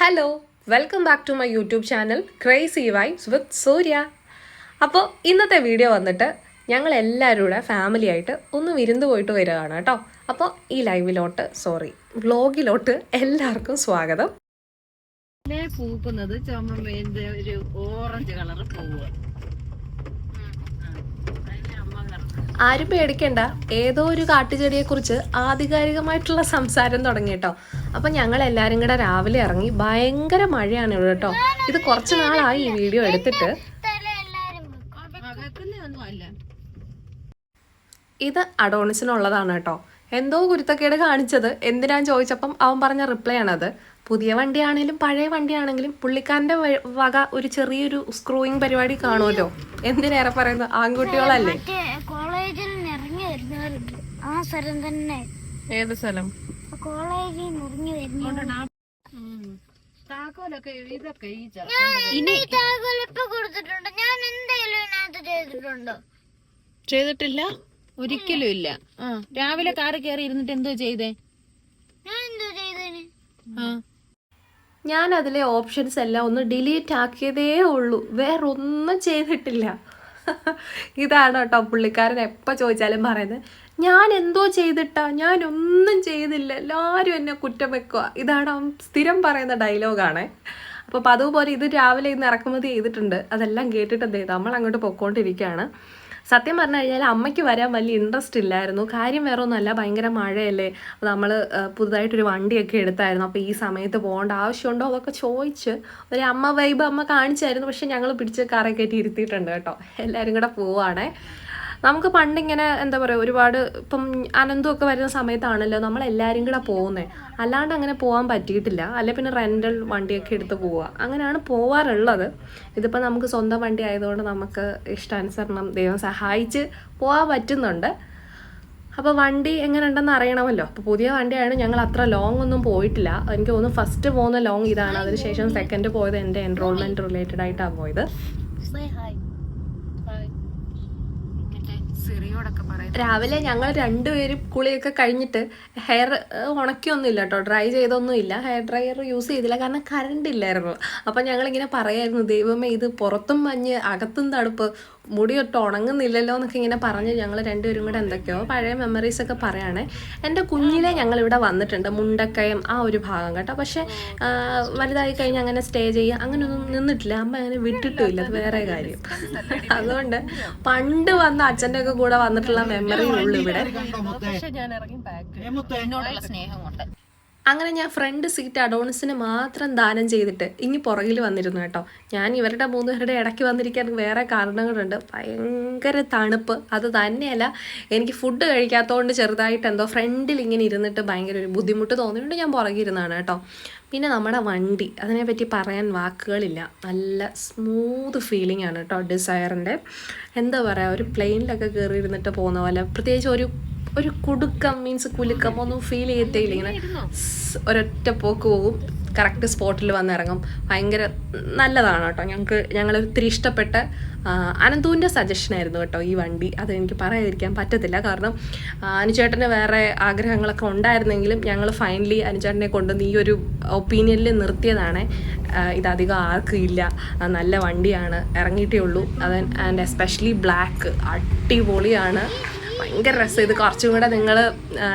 Hello welcome back to my YouTube channel crazy vibes with Surya അപ്പോൾ ഇന്നത്തെ video വന്നിട്ട് ഞങ്ങൾ എല്ലാവരും കൂടെ ഫാമിലി ആയിട്ട് ഒന്ന് വിരുന്ന് പോയിട്ട് വരികയാണ് കേട്ടോ. അപ്പോൾ ഈ ലൈവിലോട്ട് സോറി വ്ലോഗിലോട്ട് എല്ലാവർക്കും സ്വാഗതം. പൂക്കുന്നത് ചുമമ്പേന്റെ ഒരു ഓറഞ്ച് കളർ പൂവ്. ആരും പേടിക്കണ്ട. ഏതോ ഒരു കാട്ടുചെടിയെക്കുറിച്ച് ആധികാരികമായിട്ടുള്ള സംസാരം തുടങ്ങി കേട്ടോ. അപ്പം ഞങ്ങൾ എല്ലാവരും കൂടെ രാവിലെ ഇറങ്ങി ഭയങ്കര മഴയാണ് ഇവിടെ കേട്ടോ. ഇത് കുറച്ച് നാളായി ഈ വീഡിയോ എടുത്തിട്ട്. ഇത് അഡോണിസിനുള്ളതാണ് കേട്ടോ. എന്തോ കുരുത്തക്കേട് കാണിച്ചത്. എന്തിനാന്ന് ചോദിച്ചപ്പം അവൻ പറഞ്ഞ റിപ്ലൈ ആണത്. പുതിയ വണ്ടിയാണെങ്കിലും പഴയ വണ്ടിയാണെങ്കിലും പുള്ളിക്കാരന്റെ വക ഒരു ചെറിയൊരു സ്ക്രൂയിങ് പരിപാടി കാണുമല്ലോ? എന്തിനേറെ പറയുന്നത് ആൺകുട്ടികളല്ലേ? കോളേജിൽ വരുന്നവരുണ്ട്. ആ സ്ഥലം തന്നെ. ഏത് സ്ഥലം? കോളേജിൽ ഇറങ്ങി വരുന്നവർ താക്കോലൊക്കെ ഇതൊക്കെ ഈ ഇനി ഇപ്പൊ കൊടുത്തിട്ടുണ്ട്. ഞാൻ എന്തെങ്കിലും ഇതിനകത്ത് ചെയ്തിട്ടുണ്ടോ? ചെയ്തിട്ടില്ല. ഒരിക്കലും ഇല്ല. ആ. രാവിലെ കാറ് കയറി ഇരുന്നിട്ട് എന്തോ ചെയ്തേ? ഞാൻ എന്തോ ചെയ്തേന്? ആ. ഞാൻ അതിലെ ഓപ്ഷൻസ് എല്ലാം ഒന്ന് ഡിലീറ്റ് ആക്കിയതേ ഉള്ളൂ. വേറൊന്നും ചെയ്തിട്ടില്ല. ഇതാണ് കേട്ടോ പുള്ളിക്കാരൻ എപ്പോൾ ചോദിച്ചാലും പറയുന്നത്. ഞാൻ എന്തോ ചെയ്തിട്ടാ? ഞാൻ ഒന്നും ചെയ്തില്ല. എല്ലാവരും എന്നെ കുറ്റം വെക്കുക ഇതാണ് അവൻ സ്ഥിരം പറയുന്ന ഡയലോഗാണ് അപ്പോൾ അപ്പം അതുപോലെ ഇത് രാവിലെ ഇന്ന് ഇറക്കുമതി ചെയ്തിട്ടുണ്ട്. അതെല്ലാം കേട്ടിട്ട് നമ്മൾ അങ്ങോട്ട് പൊക്കോണ്ടിരിക്കുകയാണ്. സത്യം പറഞ്ഞു കഴിഞ്ഞാൽ അമ്മയ്ക്ക് വരാൻ വലിയ ഇൻട്രസ്റ്റ് ഇല്ലായിരുന്നു. കാര്യം വേറെ ഒന്നുമല്ല ഭയങ്കര മഴയല്ലേ. നമ്മൾ പുതുതായിട്ടൊരു വണ്ടിയൊക്കെ എടുത്തായിരുന്നു. അപ്പോൾ ഈ സമയത്ത് പോകേണ്ട ആവശ്യമുണ്ടോ അതൊക്കെ ചോദിച്ച് ഒരു അമ്മ വൈബ് അമ്മ കാണിച്ചായിരുന്നു. പക്ഷെ ഞങ്ങൾ പിടിച്ച് കാറെ കയറ്റി ഇരുത്തിയിട്ടുണ്ട് കേട്ടോ. എല്ലാവരും കൂടെ പോവാണേ. നമുക്ക് പണ്ടിങ്ങനെ എന്താ പറയുക ഒരുപാട് ഇപ്പം അനന്തമൊക്കെ വരുന്ന സമയത്താണല്ലോ നമ്മൾ എല്ലാവരും കൂടെ പോകുന്നത് അല്ലാണ്ട് അങ്ങനെ പോകാൻ പറ്റിയിട്ടില്ല. അല്ലെ പിന്നെ റെന്റൽ വണ്ടിയൊക്കെ എടുത്ത് പോവുക അങ്ങനെയാണ് പോവാറുള്ളത്. ഇതിപ്പോൾ നമുക്ക് സ്വന്തം വണ്ടി ആയതുകൊണ്ട് നമുക്ക് ഇഷ്ടാനുസരണം ദൈവം സഹായിച്ച് പോകാൻ പറ്റുന്നുണ്ട്. അപ്പോൾ വണ്ടി എങ്ങനെ ഉണ്ടെന്ന് അറിയണമല്ലോ. അപ്പോൾ പുതിയ വണ്ടിയാണ് ഞങ്ങൾ അത്ര ലോങ് ഒന്നും പോയിട്ടില്ല. എനിക്ക് തോന്നുന്നു ഫസ്റ്റ് പോകുന്ന ലോങ് ഇതാണ്. അതിനുശേഷം സെക്കൻഡ് പോയത് എന്റെ എൻറോൾമെന്റ് റിലേറ്റഡ് ആയിട്ടാണ് പോയത് സിറിയോടൊക്കെ പറയാം രാവിലെ ഞങ്ങൾ രണ്ടുപേരും കുളിയൊക്കെ കഴിഞ്ഞിട്ട് ഹെയർ ഉണക്കിയൊന്നുമില്ല കേട്ടോ. ഡ്രൈ ചെയ്തൊന്നുമില്ല. ഹെയർ ഡ്രയർ യൂസ് ചെയ്തില്ല. കാരണം കറണ്ട് ഇല്ലായിരുന്നു അപ്പം ഞങ്ങളിങ്ങനെ പറയായിരുന്നു ദൈവമേ ഇത് പുറത്തും മഞ്ഞ് അകത്തും തണുപ്പ് മുടിയൊട്ട് ഉണങ്ങുന്നില്ലല്ലോ എന്നൊക്കെ ഇങ്ങനെ പറഞ്ഞ് ഞങ്ങൾ രണ്ടുപേരും കൂടെ എന്തൊക്കെയോ പഴയ മെമ്മറീസ് ഒക്കെ പറയുകയാണേ എന്റെ കുഞ്ഞിലെ ഞങ്ങൾ ഇവിടെ വന്നിട്ടുണ്ട് മുണ്ടക്കയം ആ ഒരു ഭാഗം കേട്ടോ. പക്ഷേ വലുതായി കഴിഞ്ഞ് അങ്ങനെ സ്റ്റേ ചെയ്യുക അങ്ങനെയൊന്നും നിന്നിട്ടില്ല. അമ്മ അങ്ങനെ വിട്ടിട്ടില്ല അത് വേറെ കാര്യം. അതുകൊണ്ട് പണ്ട് വന്ന അച്ഛന്റെ ഒക്കെ കൂടെ വന്നിട്ടുള്ള മെമ്മറി ഉള്ളു ഇവിടെ. പക്ഷെ ഞാൻ ഇറങ്ങി ബാക്ക് എന്നോടുള്ള സ്നേഹം കൊണ്ട്. അങ്ങനെ ഞാൻ ഫ്രണ്ട് സീറ്റ് അഡോണിസിന് മാത്രം ദാനം ചെയ്തിട്ട് ഇനി പുറകിൽ വന്നിരുന്നു കേട്ടോ. ഞാൻ ഇവരുടെ മൂന്ന് പേരുടെ ഇടയ്ക്ക് വന്നിരിക്കാൻ വേറെ കാരണങ്ങളുണ്ട്. ഭയങ്കര തണുപ്പ്. അത് തന്നെയല്ല എനിക്ക് ഫുഡ് കഴിക്കാത്തതുകൊണ്ട് ചെറുതായിട്ട് എന്തോ ഫ്രണ്ടിൽ ഇങ്ങനെ ഇരുന്നിട്ട് ഭയങ്കര ഒരു ബുദ്ധിമുട്ട് തോന്നിയിട്ടുണ്ട്. ഞാൻ പുറകിരുന്നാണ് കേട്ടോ. പിന്നെ നമ്മുടെ വണ്ടി അതിനെപ്പറ്റി പറയാൻ വാക്കുകളില്ല. നല്ല സ്മൂത്ത് ഫീലിംഗ് ആണ് കേട്ടോ ഡിസയറിന്റെ എന്താ പറയുക ഒരു പ്ലെയിനിലൊക്കെ കയറി ഇരുന്നിട്ട് പോകുന്ന പോലെ. പ്രത്യേകിച്ച് ഒരു ഒരു കുടുക്കം മീൻസ് കുലുക്കം ഒന്നും ഫീൽ ചെയ്യത്തേയില്ല. ഇങ്ങനെ ഒരൊറ്റ പോക്ക് പോകും കറക്റ്റ് സ്പോട്ടിൽ വന്നിറങ്ങും ഭയങ്കര നല്ലതാണ് കേട്ടോ. ഞങ്ങൾക്ക് ഞങ്ങൾ ഒത്തിരി ഇഷ്ടപ്പെട്ട അനന്തുവിന്റെ സജഷൻ ആയിരുന്നു കേട്ടോ ഈ വണ്ടി. അത് എനിക്ക് പറയാതിരിക്കാൻ പറ്റത്തില്ല. കാരണം അനുചേട്ടന് വേറെ ആഗ്രഹങ്ങളൊക്കെ ഉണ്ടായിരുന്നെങ്കിലും ഞങ്ങൾ ഫൈനലി അനുചേട്ടനെ കൊണ്ടുവന്ന് ഈ ഒരു ഒപ്പീനിയനിൽ നിർത്തിയതാണ്. ഇതധികം ആർക്കും ഇല്ല. നല്ല വണ്ടിയാണ്. ഇറങ്ങിയിട്ടേ ഉള്ളൂ. അത് ആൻഡ് എസ്പെഷ്യലി ബ്ലാക്ക് അടിപൊളിയാണ്. ഭയങ്കര രസം. ഇത് കുറച്ചും കൂടെ നിങ്ങൾ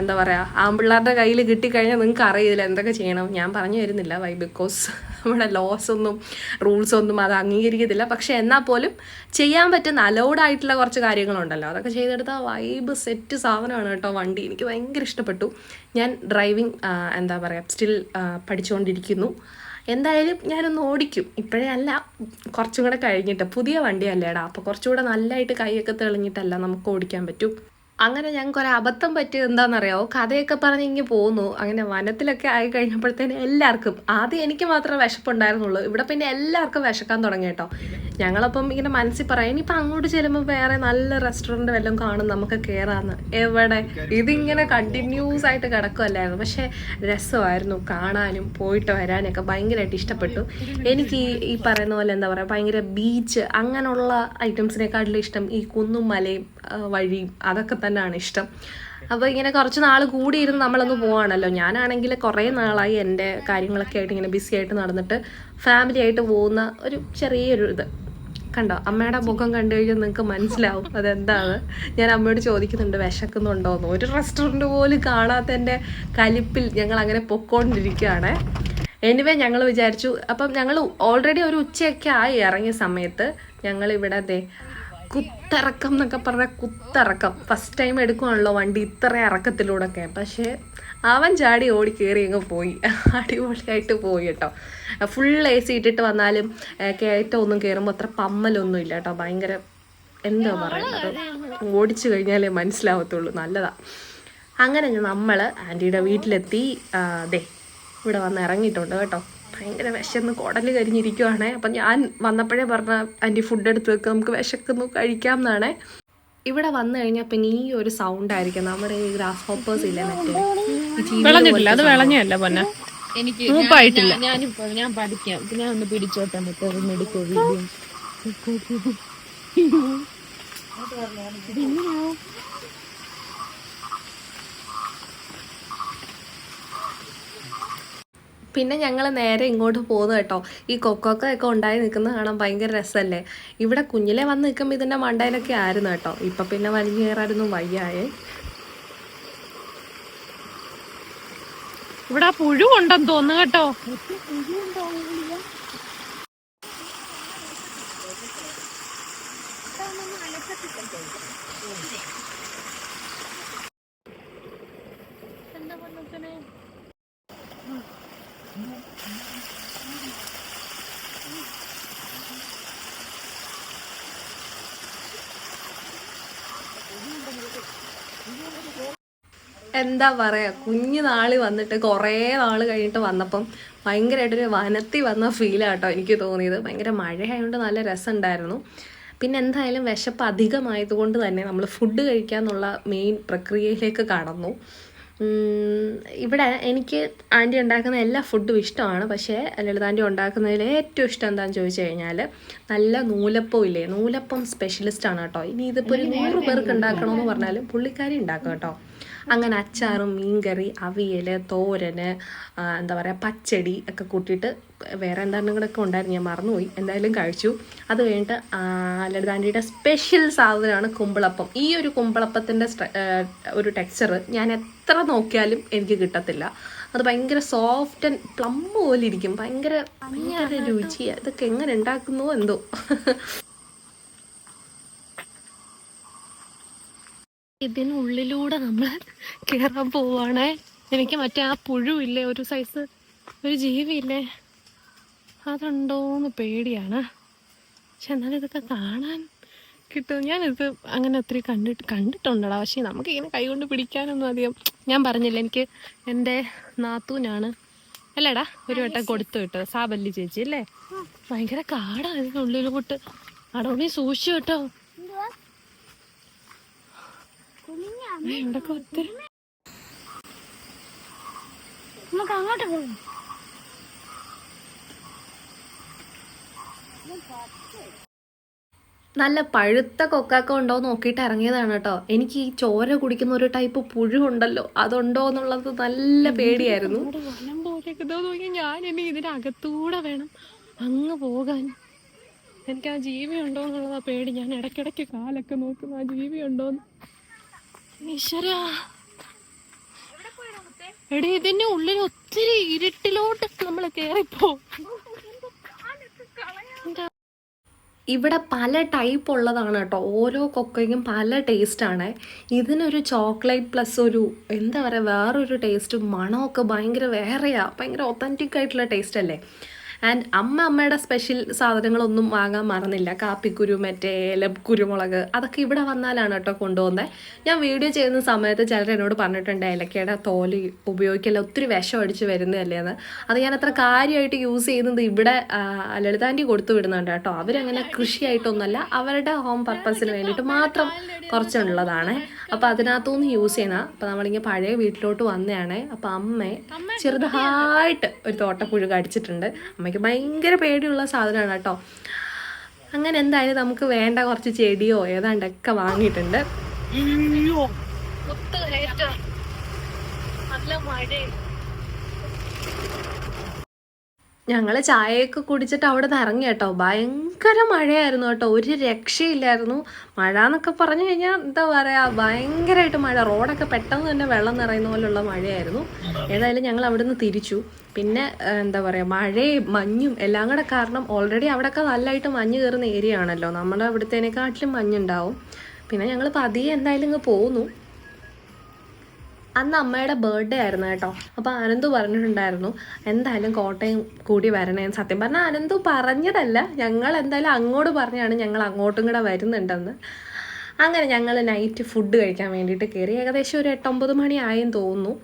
എന്താ പറയുക ആൺപിള്ളേരുടെ കയ്യിൽ കിട്ടിക്കഴിഞ്ഞാൽ നിങ്ങൾക്ക് അറിയില്ല എന്തൊക്കെ ചെയ്യണം. ഞാൻ പറഞ്ഞു തരുന്നില്ല വൈ ബിക്കോസ് നമ്മുടെ ലോസ് ഒന്നും റൂൾസ് ഒന്നും അത് അംഗീകരിക്കത്തില്ല. പക്ഷെ എന്നാൽ പോലും ചെയ്യാൻ പറ്റുന്ന അലൗഡ് ആയിട്ടുള്ള കുറച്ച് കാര്യങ്ങളുണ്ടല്ലോ. അതൊക്കെ ചെയ്തെടുത്താൽ വൈബ് സെറ്റ് സാധനമാണ് കേട്ടോ വണ്ടി. എനിക്ക് ഭയങ്കര ഇഷ്ടപ്പെട്ടു. ഞാൻ ഡ്രൈവിംഗ് എന്താ പറയുക സ്റ്റിൽ പഠിച്ചുകൊണ്ടിരിക്കുന്നു എന്തായാലും ഞാനൊന്ന് ഓടിക്കും. ഇപ്പോഴേ അല്ല കുറച്ചും കൂടെ കഴിഞ്ഞിട്ട്. പുതിയ വണ്ടിയല്ലേടാ. അപ്പോൾ കുറച്ചുകൂടെ നല്ലതായിട്ട് കൈയൊക്കെ തെളിഞ്ഞിട്ടല്ല നമുക്ക് ഓടിക്കാൻ പറ്റൂ. അങ്ങനെ ഞങ്ങൾക്ക് ഒരു അബദ്ധം പറ്റിയത് എന്താണെന്നറിയാമോ കഥയൊക്കെ പറഞ്ഞ് ഇങ്ങനെ പോന്നു. അങ്ങനെ വനത്തിലൊക്കെ ആയി കഴിഞ്ഞപ്പോഴത്തേന് എല്ലാവർക്കും ആദ്യം എനിക്ക് മാത്രമേ വിശപ്പുണ്ടായിരുന്നുള്ളൂ. ഇവിടെ പിന്നെ എല്ലാവർക്കും വിശക്കാൻ തുടങ്ങി കേട്ടോ. ഞങ്ങളപ്പം ഇങ്ങനെ മനസ്സിൽ പറയാം ഇനിയിപ്പോൾ അങ്ങോട്ട് ചെല്ലുമ്പോൾ വേറെ നല്ല റെസ്റ്റോറന്റ് വല്ലതും കാണും നമുക്ക് കയറാമെന്ന് എവിടെ? ഇതിങ്ങനെ കണ്ടിന്യൂസ് ആയിട്ട് കിടക്കുമല്ലായിരുന്നു പക്ഷേ രസമായിരുന്നു കാണാനും പോയിട്ട് വരാനൊക്കെ ഭയങ്കരമായിട്ട് ഇഷ്ടപ്പെട്ടു. എനിക്ക് ഈ പറയുന്ന പോലെ എന്താ പറയുക ഭയങ്കര ബീച്ച് അങ്ങനെയുള്ള ഐറ്റംസിനെക്കാട്ടിലും ഇഷ്ടം ഈ കുന്നും മലയും വഴിയും അതൊക്കെ തന്നെയാണ് ഇഷ്ടം. അപ്പോൾ ഇങ്ങനെ കുറച്ച് നാൾ കൂടിയിരുന്ന് നമ്മളൊന്ന് പോവാണല്ലോ. ഞാനാണെങ്കിൽ കുറേ നാളായി എന്റെ കാര്യങ്ങളൊക്കെ ആയിട്ട് ഇങ്ങനെ ബിസി ആയിട്ട് നടന്നിട്ട് ഫാമിലി ആയിട്ട് പോകുന്ന ഒരു ചെറിയൊരു ഇത്. കണ്ടോ? അമ്മയുടെ മുഖം കണ്ടു കഴിഞ്ഞാൽ നിങ്ങൾക്ക് മനസ്സിലാവും അതെന്താണ്. ഞാൻ അമ്മയോട് ചോദിക്കുന്നുണ്ട് വിശക്കുന്നുണ്ടോന്ന് ഒരു റെസ്റ്റോറന്റ് പോലും കാണാത്ത എന്റെ കലിപ്പിൽ ഞങ്ങൾ അങ്ങനെ പൊക്കോണ്ടിരിക്കുകയാണ് എനിവേ ഞങ്ങൾ വിചാരിച്ചു. അപ്പം ഞങ്ങൾ ഓൾറെഡി ഒരു ഉച്ചയൊക്കെ ആയി ഇറങ്ങിയ സമയത്ത് ഞങ്ങൾ ഇവിടെ ദേ കുത്തിറക്കം എന്നൊക്കെ പറഞ്ഞാൽ കുത്തിറക്കം. ഫസ്റ്റ് ടൈം എടുക്കുവാണല്ലോ വണ്ടി ഇത്ര ഇറക്കത്തിലൂടെയൊക്കെ. പക്ഷേ അവൻ ചാടി ഓടി കയറി അങ്ങ് പോയി. അടിപൊളിയായിട്ട് പോയി കേട്ടോ. ഫുൾ എ സി ഇട്ടിട്ട് വന്നാലും ഏഹ്, കയറ്റം ഒന്നും കയറുമ്പോൾ അത്ര പമ്മലൊന്നും ഇല്ല കേട്ടോ. ഭയങ്കര എന്താ പറയുന്നത്? ഓടിച്ചു കഴിഞ്ഞാലേ മനസ്സിലാവത്തുള്ളൂ. നല്ലതാ. അങ്ങനെ നമ്മൾ ആന്റിയുടെ വീട്ടിലെത്തി. ദേ ഇവിടെ വന്ന് ഇറങ്ങിയിട്ടുണ്ട് കേട്ടോ. ഭയങ്കര വിശന്ന് കുടൽ കരിഞ്ഞിരിക്കുവാണേ. അപ്പം ഞാൻ വന്നപ്പോഴേ പറഞ്ഞ ആന്റി ഫുഡ് എടുത്ത് വെക്കുക നമുക്ക് വിശക്കുന്നു കഴിക്കാം എന്നാണേ. ഇവിടെ വന്നു കഴിഞ്ഞാൽ പിന്നെ ഈ ഒരു സൗണ്ട് ആയിരിക്കും. നമ്മുടെ ഈ ഗ്രാസ് ഹോപ്പേഴ്സ് ഇല്ല മറ്റേ? വിളഞ്ഞിട്ടില്ല അത് വിളഞ്ഞല്ല പൊന്നെ. എനിക്ക് മൂപ്പായിട്ടില്ല. ഞാൻ- ഞാനിപ്പോ ഞാൻ പഠിക്കാം. ഞാൻ ഒന്ന് പിടിച്ചോട്ടെ മറ്റേ വീഡിയോ പിന്നെ ഞങ്ങൾ നേരെ ഇങ്ങോട്ട് പോകുന്നു കേട്ടോ. ഈ കൊക്കോക്ക ഒക്കെ ഉണ്ടായി നിൽക്കുന്നത് കാണാൻ ഭയങ്കര രസമല്ലേ ഇവിടെ കുഞ്ഞിലെ വന്ന് നിൽക്കുമ്പോൾ ഇതിന്റെ മണ്ടയിലൊക്കെ ആയിരുന്നു കേട്ടോ. ഇപ്പം പിന്നെ വലിഞ്ഞു കയറായിരുന്നു വയ്യായേ. ഇവിടെ പുഴു ഉണ്ടെന്ന് തോന്നുന്നു കേട്ടോ. എന്താ പറയാ കുഞ്ഞു നാൾ വന്നിട്ട് കുറേ നാൾ കഴിഞ്ഞിട്ട് വന്നപ്പം ഭയങ്കരമായിട്ടൊരു വനത്തി വന്ന ഫീലാട്ടോ എനിക്ക് തോന്നിയത്. ഭയങ്കര മഴയായതുകൊണ്ട് നല്ല രസമുണ്ടായിരുന്നു പിന്നെ എന്തായാലും വിശപ്പ് അധികമായതുകൊണ്ട് തന്നെ നമ്മൾ ഫുഡ് കഴിക്കാന്നുള്ള മെയിൻ പ്രക്രിയയിലേക്ക് കടന്നു. ഇവിടെ എനിക്ക് ആന്റി ഉണ്ടാക്കുന്ന എല്ലാ ഫുഡും ഇഷ്ടമാണ്. പക്ഷേ ലളിതാന്റെ ഉണ്ടാക്കുന്നതിൽ ഏറ്റവും ഇഷ്ടം എന്താണെന്ന് ചോദിച്ചു കഴിഞ്ഞാൽ നല്ല നൂലപ്പം ഇല്ലേ? നൂലപ്പം സ്പെഷ്യലിസ്റ്റ് ആണ് കേട്ടോ ഇനി ഇതിപ്പോൾ ഒരു നൂറ് പേർക്ക് ഉണ്ടാക്കണമെന്ന് പറഞ്ഞാലും പുള്ളിക്കാരി ഉണ്ടാക്കും കേട്ടോ അങ്ങനെ അച്ചാറും മീൻകറി അവിയൽ തോരന് ആ, എന്താ പറയുക പച്ചടി ഒക്കെ കൂട്ടിയിട്ട് വേറെ എന്താണ് കൂടെ ഉണ്ടായിരുന്നു. ഞാൻ മറന്നുപോയി. എന്തായാലും കഴിച്ചു. അത് കഴിഞ്ഞിട്ട് ആ, സ്പെഷ്യൽ സാധനമാണ് കുമ്പിളപ്പം. ഈ ഒരു കുമ്പിളപ്പത്തിന്റെ ഒരു ടെക്സ്ചർ ഞാൻ എത്ര നോക്കിയാലും എനിക്ക് കിട്ടത്തില്ല. അത് ഭയങ്കര സോഫ്റ്റ് ആൻഡ് പ്ലം പോലെ ഇരിക്കും. ഭയങ്കര ഭയങ്കര രുചി ഇതൊക്കെ എങ്ങനെ ഉണ്ടാക്കുന്നു എന്തോ. ഇതിനുള്ളിലൂടെ നമ്മൾ കയറാൻ പോവാണേ. എനിക്ക് മറ്റേ ആ പുഴുവില്ലേ ഒരു സൈസ് ഒരു ജീവിയില്ലേ? അതുണ്ടോന്ന് പേടിയാണ്. പക്ഷെ എന്നാലും ഇതൊക്കെ കാണാൻ കിട്ടും. ഞാനിത് അങ്ങനെ ഒത്തിരി കണ്ടിട്ട് കണ്ടിട്ടുണ്ടടാ. പക്ഷേ നമുക്ക് ഇങ്ങനെ കൈകൊണ്ട് പിടിക്കാനൊന്നും അധികം ഞാൻ പറഞ്ഞില്ല എനിക്ക് എന്റെ നാത്തൂനാണ്. അല്ലേടാ ഒരു വട്ടം കൊടുത്തു വിട്ടത് സാബല്ലി ചേച്ചി അല്ലേ? ഭയങ്കര കാടാണ് ഇതിനുള്ളിലോട്ട്. അടോണി സൂക്ഷിച്ചു കേട്ടോ. ഒത്തിരി. നമുക്ക് അങ്ങോട്ട് പോകും നല്ല പഴുത്ത കൊക്കാക്ക ഉണ്ടോ നോക്കിയിട്ട് ഇറങ്ങിയതാണ് കേട്ടോ. എനിക്ക് ഈ ചോര കുടിക്കുന്ന ഒരു ടൈപ്പ് പുഴു ഉണ്ടല്ലോ അതുണ്ടോ എന്നുള്ളത് നല്ല പേടിയായിരുന്നു. പോലെയൊക്കെ നോക്കി ഞാൻ ഇനി ഇതിനകത്തൂടെ വേണം അങ്ങ് പോകാൻ. എനിക്ക് ആ ജീവി ഉണ്ടോ എന്നുള്ളതാ പേടി. ഞാൻ ഇടയ്ക്കിടയ്ക്ക് കാലൊക്കെ നോക്കുന്നു. ആ ജീവി ഉണ്ടോന്ന് ഈശ്വര. എടി ഇതിന്റെ ഉള്ളിൽ ഒത്തിരി ഇരുട്ടിലോട്ട് നമ്മൾ കേറിപ്പോ. ഇവിടെ പല ടൈപ്പ് ഉള്ളതാണ് കേട്ടോ. ഓരോ കൊക്കയ്ക്കും പല ടേസ്റ്റാണ് ഇതിനൊരു ചോക്ലേറ്റ് പ്ലസ് ഒരു എന്താ പറയുക വേറൊരു ടേസ്റ്റ് മണമൊക്കെ ഭയങ്കര വേറെയാണ് ഭയങ്കര ഒത്തന്റിക് ആയിട്ടുള്ള ടേസ്റ്റ് അല്ലേ? ആൻഡ് അമ്മ അമ്മയുടെ സ്പെഷ്യൽ സാധനങ്ങളൊന്നും വാങ്ങാൻ മറന്നില്ല. കാപ്പിക്കുരു മറ്റേ കുരുമുളക് അതൊക്കെ ഇവിടെ വന്നാലാണ് കേട്ടോ കൊണ്ടുപോകുന്നത് ഞാൻ വീഡിയോ ചെയ്യുന്ന സമയത്ത് ചിലർ എന്നോട് പറഞ്ഞിട്ടുണ്ട് ഏലക്കയുടെ തോൽ ഉപയോഗിക്കല്ല? ഒത്തിരി വിഷം അടിച്ച് വരുന്നതല്ലേ എന്ന് അത് ഞാൻ അത്ര കാര്യമായിട്ട് യൂസ് ചെയ്യുന്നത് ഇവിടെ ലളിതാന്റെ കൊടുത്തു വിടുന്നുണ്ട് കേട്ടോ. അവരങ്ങനെ കൃഷിയായിട്ടൊന്നുമല്ല അവരുടെ ഹോം പർപ്പസിന് വേണ്ടിയിട്ട് മാത്രം കുറച്ചുള്ളതാണ്. അപ്പോൾ അതിനകത്തുനിന്ന് യൂസ് ചെയ്യുന്ന അപ്പോൾ നമ്മളിങ്ങനെ പഴയ വീട്ടിലോട്ട് വന്നതാണ്. അപ്പോൾ അമ്മ ചെറുതായിട്ട് ഒരു തോട്ടപ്പുഴു കടിച്ചിട്ടുണ്ട്. അമ്മയ്ക്ക് ഭയങ്കര പേടിയുള്ള സാധനമാണ് കേട്ടോ. അങ്ങനെ എന്തായാലും നമുക്ക് വേണ്ട കുറച്ച് ചെടിയോ ഏതാണ്ടൊക്കെ വാങ്ങിയിട്ടുണ്ട്. നല്ല മഴയും ഞങ്ങൾ ചായയൊക്കെ കുടിച്ചിട്ട് അവിടെ നിന്ന് ഇറങ്ങി കേട്ടോ. ഭയങ്കര മഴയായിരുന്നു കേട്ടോ. ഒരു രക്ഷയില്ലായിരുന്നു. മഴ എന്നൊക്കെ പറഞ്ഞു കഴിഞ്ഞാൽ എന്താ പറയുക ഭയങ്കരമായിട്ട് മഴ. റോഡൊക്കെ പെട്ടെന്ന് തന്നെ വെള്ളം നിറയുന്ന പോലുള്ള മഴയായിരുന്നു. ഏതായാലും ഞങ്ങൾ അവിടെ നിന്ന് തിരിച്ചു. പിന്നെ എന്താ പറയുക മഴയും മഞ്ഞും എല്ലാം കൂടെ കാരണം ഓൾറെഡി അവിടെയൊക്കെ നല്ലതായിട്ട് മഞ്ഞ് കയറുന്ന ഏരിയ ആണല്ലോ. നമ്മുടെ അവിടുത്തേനെക്കാട്ടിലും മഞ്ഞുണ്ടാവും. പിന്നെ ഞങ്ങൾ പതിയെ എന്തായാലും ഇങ്ങ് പോന്നു. അന്ന് അമ്മയുടെ ബർത്ത്ഡേ ആയിരുന്നു കേട്ടോ. അപ്പോൾ അനന്തു പറഞ്ഞിട്ടുണ്ടായിരുന്നു എന്തായാലും കോട്ടയം കൂടി വരണേന്ന് സത്യം പറഞ്ഞാൽ അനന്തു പറഞ്ഞതല്ല ഞങ്ങൾ എന്തായാലും അങ്ങോട്ട് പറഞ്ഞാണ് ഞങ്ങൾ അങ്ങോട്ടും കൂടെ വരുന്നുണ്ടെന്ന്. അങ്ങനെ ഞങ്ങൾ നൈറ്റ് ഫുഡ് കഴിക്കാൻ വേണ്ടിയിട്ട് കയറി ഏകദേശം ഒരു എട്ടൊമ്പത് മണി ആയെന്ന് തോന്നുന്നു.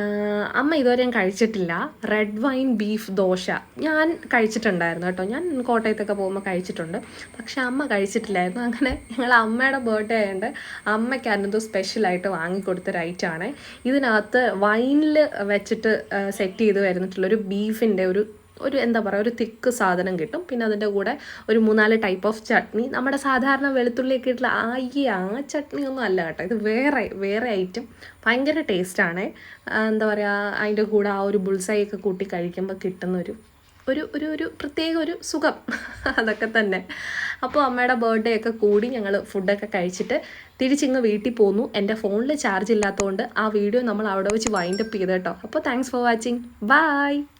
ആഹ് ഇതുവരെ ഞാൻ കഴിച്ചിട്ടില്ല. Red wine beef dosa. ഞാൻ കഴിച്ചിട്ടുണ്ടായിരുന്നു കേട്ടോ. ഞാൻ കോട്ടയത്തൊക്കെ പോകുമ്പോൾ കഴിച്ചിട്ടുണ്ട്. പക്ഷെ അമ്മ കഴിച്ചിട്ടില്ലായിരുന്നു. അങ്ങനെ ഞങ്ങൾ അമ്മയുടെ ബർത്ത്ഡേ ആയതുകൊണ്ട് അമ്മയ്ക്ക് അനന്തോ സ്പെഷ്യലായിട്ട് വാങ്ങിക്കൊടുത്തൊരു ഐറ്റമാണ് ഇതിനകത്ത് വൈനിൽ വെച്ചിട്ട് സെറ്റ് ചെയ്ത് വരുന്നിട്ടുള്ളൊരു ബീഫിന്റെ ഒരു ഒരു എന്താ പറയുക ഒരു തിക്ക് സാധനം കിട്ടും. പിന്നെ അതിന്റെ കൂടെ ഒരു മൂന്നാൽ ടൈപ്പ് ഓഫ് ചട്നി. നമ്മുടെ സാധാരണ വെളുത്തുള്ളിയൊക്കെ ഇട്ടുള്ള ആ ഈ ആ ചട്നി ഒന്നും അല്ല കേട്ടോ. ഇത് വേറെ വേറെ ഐറ്റം ഭയങ്കര ടേസ്റ്റാണ് എന്താ പറയുക അതിന്റെ കൂടെ ആ ഒരു ബുൾസൈ ഒക്കെ കൂട്ടി കഴിക്കുമ്പോൾ കിട്ടുന്ന ഒരു ഒരു ഒരു ഒരു പ്രത്യേക ഒരു സുഖം. അതൊക്കെ തന്നെ. അപ്പോൾ അമ്മയുടെ ബർത്ത്ഡേ ഒക്കെ കൂടി ഞങ്ങൾ ഫുഡൊക്കെ കഴിച്ചിട്ട് തിരിച്ചിങ്ങ് വീട്ടിൽ പോന്നു. എന്റെ ഫോണിൽ ചാർജ് ഇല്ലാത്തതുകൊണ്ട് ആ വീഡിയോ നമ്മൾ അവിടെ വെച്ച് വൈൻഡപ്പ് ചെയ്ത് കേട്ടോ. അപ്പോൾ താങ്ക്സ് ഫോർ വാച്ചിങ് ബൈ